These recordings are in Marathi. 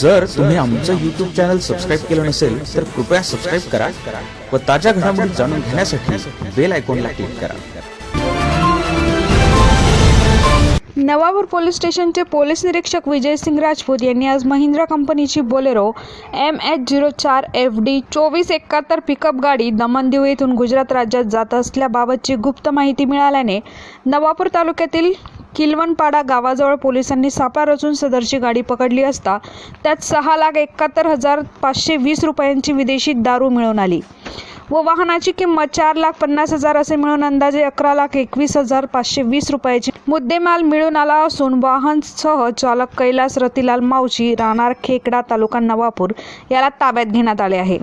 जर तुम्ही आमचं यूट्यूब चॅनल सबस्क्राईब केलं नसेल तर कृपया सबस्क्राईब करा व ताज्या घडामोडी जाणून घेण्यासाठी बेल आयकॉनला क्लिक करा. नवापूर पोलीस स्टेशनचे पोलीस निरीक्षक विजय सिंग राजपूत यांनी आज महिंद्रा कंपनीची बोलेरो एम एच झिरो चार एफ डी चोवीस एकाहत्तर पिकअप गाडी दमनदिव येथून गुजरात राज्यात जात असल्याबाबतची गुप्त माहिती मिळाल्याने नवापूर तालुक्यातील किलवणपाडा गावाजवळ पोलिसांनी सापळा रचून सदरची गाडी पकडली असता त्यात सहा लाख एकाहत्तर हजार पाचशे वीस रुपयांची विदेशी दारू मिळून आली. व वाहनाची किंमत चार लाख पन्नास हजार असे मिळून अंदाजे अकरा लाख एकवीस हजार पाचशे वीस रुपयाची मुद्देमाल मिळून आला असून वाहनसह चालक कैलास रतिलाल मावशी राहणार खेकडा तालुका नवापूर याला ताब्यात घेण्यात आले आहे.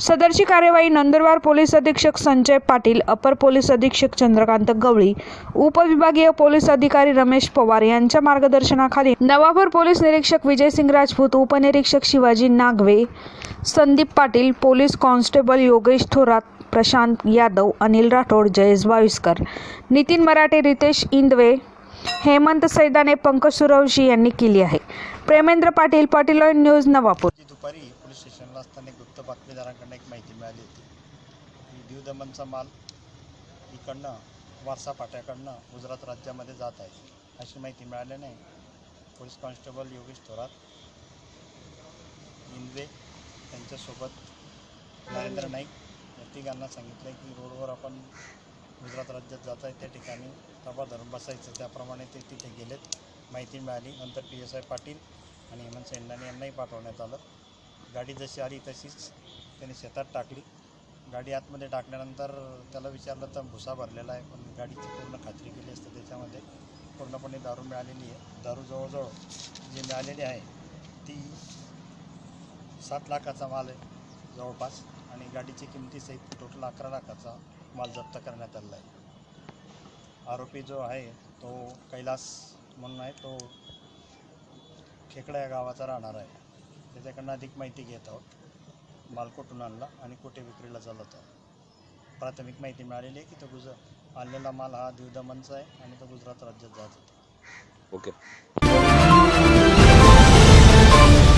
सदरची कार्यवाही नंदुरबार पोलीस अधीक्षक संजय पाटील अपर पोलीस अधीक्षक चंद्रकांत गवळी उपविभागीय पोलीस अधिकारी रमेश पवार यांच्या मार्गदर्शनाखाली नवापूर पोलीस निरीक्षक विजयसिंग राजपूत उपनिरीक्षक शिवाजी नागवे संदीप पाटील पोलीस कॉन्स्टेबल योगेश थोरात प्रशांत यादव अनिल राठोड जयेश बाविस्कर. नितीन मराठे रितेश इंदवे हेमंत सैदाने पंकज सुरवशी यांनी केली आहे. प्रेमेंद्र पाटील पाटील न्यूज नवापूर. दुपारी पोलीस स्टेशनला असताना गुप्त बातमीदारांकडून एक माहिती मिळाली होती. की दीव दमनचा माल इकडनं वारसा पाट्याकडनं गुजरात राज्यामध्ये जात आहे. अशी माहिती मिळाल्याने पोलीस कॉन्स्टेबल योगेश थोरात इंदवे त्यांच्यासोबत नरेंद्र नाईक प्रत्येकांना सांगितलं आहे की रोडवर आपण गुजरात राज्यात जात आहे त्या ठिकाणी प्रभा धरून बसायचं. त्याप्रमाणे ते तिथे गेलेत. माहिती मिळाली. नंतर पी एस आय पाटील आणि हेमंत सेंडाने यांनाही पाठवण्यात आलं. गाडी जशी आली तशीच त्याने शेतात टाकली. गाडी आतमध्ये टाकल्यानंतर त्याला विचारलं तर भुसा भरलेला आहे पण गाडीची पूर्ण खात्री केली असते त्याच्यामध्ये. पूर्णपणे दारू मिळालेली आहे. दारू जवळजवळ जी मिळालेली आहे ती सात लाखाचा माल आहे जवळपास. आणि गाडीची किमतीसहित टोटल अकरा लाखाचा माल जप्त करण्यात आलेला आहे. आरोपी जो आहे तो कैलास म्हणून आहे तो खेकडा या गावाचा राहणार आहे. त्याच्याकडनं अधिक माहिती घेत आहोत. माल कुठून आणला आणि कुठे विक्रीला झाला होता प्राथमिक माहिती मिळालेली आहे की तो गुज आणलेला माल हा दीव आहे आणि तो गुजरात राज्यात जात होता. ओके.